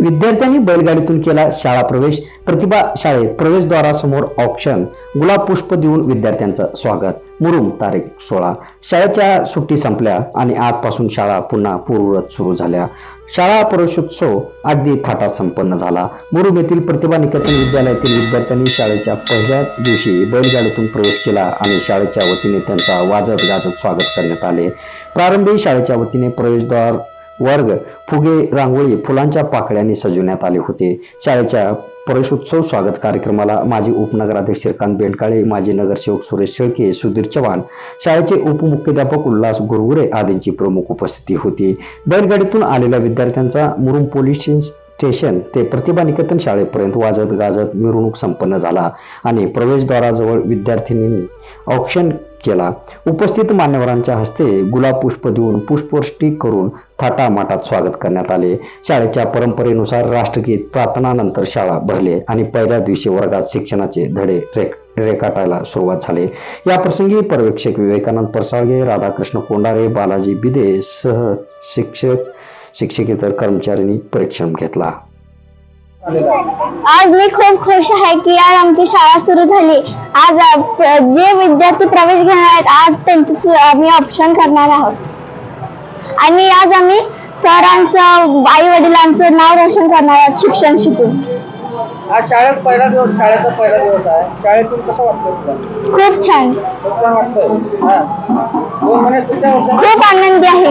विद्यार्थ्यांनी बैलगाडीतून केला शाळा प्रवेश. प्रतिभा शाळेत प्रवेशद्वारासमोर ऑप्शन गुलाब पुष्प देऊन विद्यार्थ्यांचं स्वागत. मुरुम तारीख सोळा. शाळेच्या सुट्टी संपल्या आणि आजपासून शाळा पुन्हा पूर्ववत सुरू झाल्या. शाळा प्रवेशोत्सव अगदी थाटात संपन्न झाला. मुरुम येथील प्रतिभा निकेतन विद्यालयातील विद्यार्थ्यांनी शाळेच्या पहिल्या दिवशी बैलगाडीतून प्रवेश केला आणि शाळेच्या वतीने त्यांचा वाजत गाजत स्वागत करण्यात आले. प्रारंभी शाळेच्या वतीने प्रवेशद्वार वर्ग. फुगे रांगोळी फुलांच्या पाकळ्यांनी सजवण्यात आले होते. शाळेच्या प्रवेशोत्सव स्वागत कार्यक्रमाला माजी उपनगराध्यक्ष श्रीकांत बेंडकाळे माजी नगरसेवक सुरेश शेळके सुधीर चव्हाण शाळेचे उपमुख्याध्यापक उल्हास गुरगुरे आदींची प्रमुख उपस्थिती होती. बैलगाडीतून आलेल्या विद्यार्थ्यांचा मुरुम पोलीस स्टेशन ते प्रतिभा निकेतन शाळेपर्यंत वाजत गाजत मिरवणूक संपन्न झाला आणि प्रवेशद्वाराजवळ विद्यार्थिनींनी औक्षण केला. उपस्थित मान्यवरांच्या हस्ते गुलाब पुष्प देऊन पुष्पवृष्टी करून थाटामाटात स्वागत करण्यात आले. शाळेच्या परंपरेनुसार राष्ट्रगीत प्रार्थनानंतर शाळा भरले आणि पहिल्या दिवशी वर्गात शिक्षणाचे धडे रेख रेखाटायला सुरुवात झाली. या प्रसंगी पर्यवेक्षक विवेकानंद परसाळगे राधाकृष्ण कोंडारे बालाजी बिदे सह शिक्षक शिक्षकेतर कर्मचाऱ्यांनी परीक्षण घेतला. आज मी खूप खुश आहे की आज आमची शाळा सुरू झाली. आज जे विद्यार्थी प्रवेश घेणार आहेत आज त्यांचे आम्ही ऑप्शन करणार आहोत. आणि आज आम्ही सरांचं आई वडिलांचं नाव रोशन करणार आहोत शिक्षण शिकून. आज शाळेत पहिला दिवस शाळेचा पहिला दिवस आहे. शाळेतून कसं वाटतं खूप छान. खूप आनंदी आहे